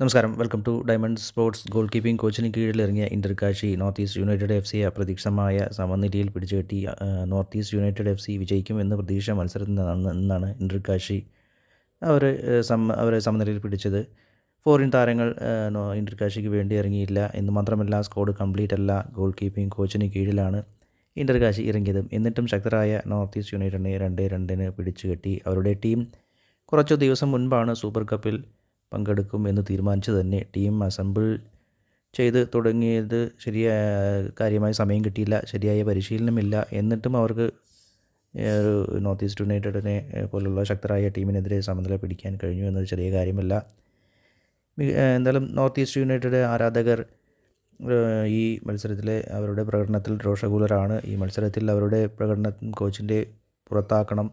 നമസ്കാരം. Welcome to Diamond Sports goal keeping കോച്ചിന് കീഴിലിറങ്ങിയ Inter Kashi North East United F സിയെ അപ്രതീക്ഷിതമായ സമനിലയിൽ പിടിച്ചുകെട്ടി North East United F C വിജയിക്കുമെന്ന് പ്രതീക്ഷ മത്സരത്തിൽ നിന്നാണ് ഇന്റർകാശി അവർ സമ അവരെ സമനിലയിൽ പിടിച്ചത്. ഫോറിൻ താരങ്ങൾ ഇന്റർകാശിക്ക് വേണ്ടി ഇറങ്ങിയില്ല എന്ന് മാത്രമല്ല സ്കോഡ് കംപ്ലീറ്റ് അല്ല ഗോൾ കീപ്പിംഗ് കോച്ചിന് കീഴിലാണ് ഇന്റർകാശി ഇറങ്ങിയത്. എന്നിട്ടും ശക്തരായ നോർത്ത് ഈസ്റ്റ് യുണൈറ്റഡിനെ രണ്ട് രണ്ടിന് പിടിച്ചുകെട്ടി അവരുടെ ടീം കുറച്ച് ദിവസം മുൻപാണ് സൂപ്പർ കപ്പിൽ പങ്കെടുക്കും എന്ന് തീരുമാനിച്ചു തന്നെ. ടീം അസംബിൾ ചെയ്ത് തുടങ്ങിയത് ശരിയായ കാര്യമായ സമയം കിട്ടിയില്ല ശരിയായ പരിശീലനമില്ല. എന്നിട്ടും അവർക്ക് ഒരു നോർത്ത് ഈസ്റ്റ് യുണൈറ്റഡിനെ പോലുള്ള ശക്തരായ ടീമിനെതിരെ സമനില പിടിക്കാൻ കഴിഞ്ഞു എന്നത് ചെറിയ കാര്യമല്ല. എന്തായാലും നോർത്ത് ഈസ്റ്റ് യുണൈറ്റഡ് ആരാധകർ ഈ മത്സരത്തിലെ അവരുടെ പ്രകടനത്തിൽ രോഷകൂലരാണ്. ഈ മത്സരത്തിൽ അവരുടെ പ്രകടനം കോച്ചിന്റെ പുറത്താക്കണം.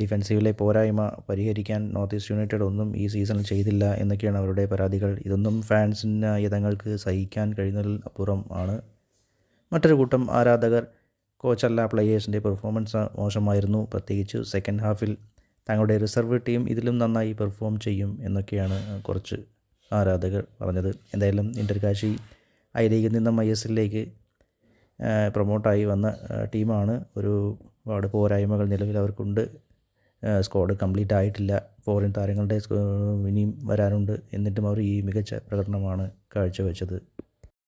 ഡിഫൻസീവിലെ പോരായ്മ പരിഹരിക്കാൻ നോർത്ത് ഈസ്റ്റ് യുണൈറ്റഡ് ഒന്നും ഈ സീസണിൽ ചെയ്തില്ല എന്നൊക്കെയാണ് അവരുടെ പരാതികൾ. ഇതൊന്നും ഫാൻസിന് തങ്ങൾക്ക് സഹിക്കാൻ കഴിയുന്നതിൽ അപ്പുറം ആണ്. മറ്റൊരു കൂട്ടം ആരാധകർ കോച്ചല്ല പ്ലേയേഴ്സിന്റെ പെർഫോമൻസ് മോശമായിരുന്നു. പ്രത്യേകിച്ച് സെക്കൻഡ് ഹാഫിൽ തങ്ങളുടെ റിസർവ് ടീം ഇതിലും നന്നായി പെർഫോം ചെയ്യും എന്നൊക്കെയാണ് കുറച്ച് ആരാധകർ പറഞ്ഞത്. എന്തായാലും ഇന്റർകാശി ഐ ലീഗിൽ നിന്നും ഐ എസ് എല്ലിലേക്ക് പ്രൊമോട്ടായി വന്ന ടീമാണ് ഒരുപാട് പോരായ്മകൾ നിലവിൽ അവർക്കുണ്ട്. സ്ക്വാഡ് കംപ്ലീറ്റ് ആയിട്ടില്ല. ഫോറിൻ താരങ്ങളുടെ ഇനിയും വരാനുണ്ട്. എന്നിട്ടും അവർ ഈ മികച്ച പ്രകടനമാണ് കാഴ്ചവെച്ചത്.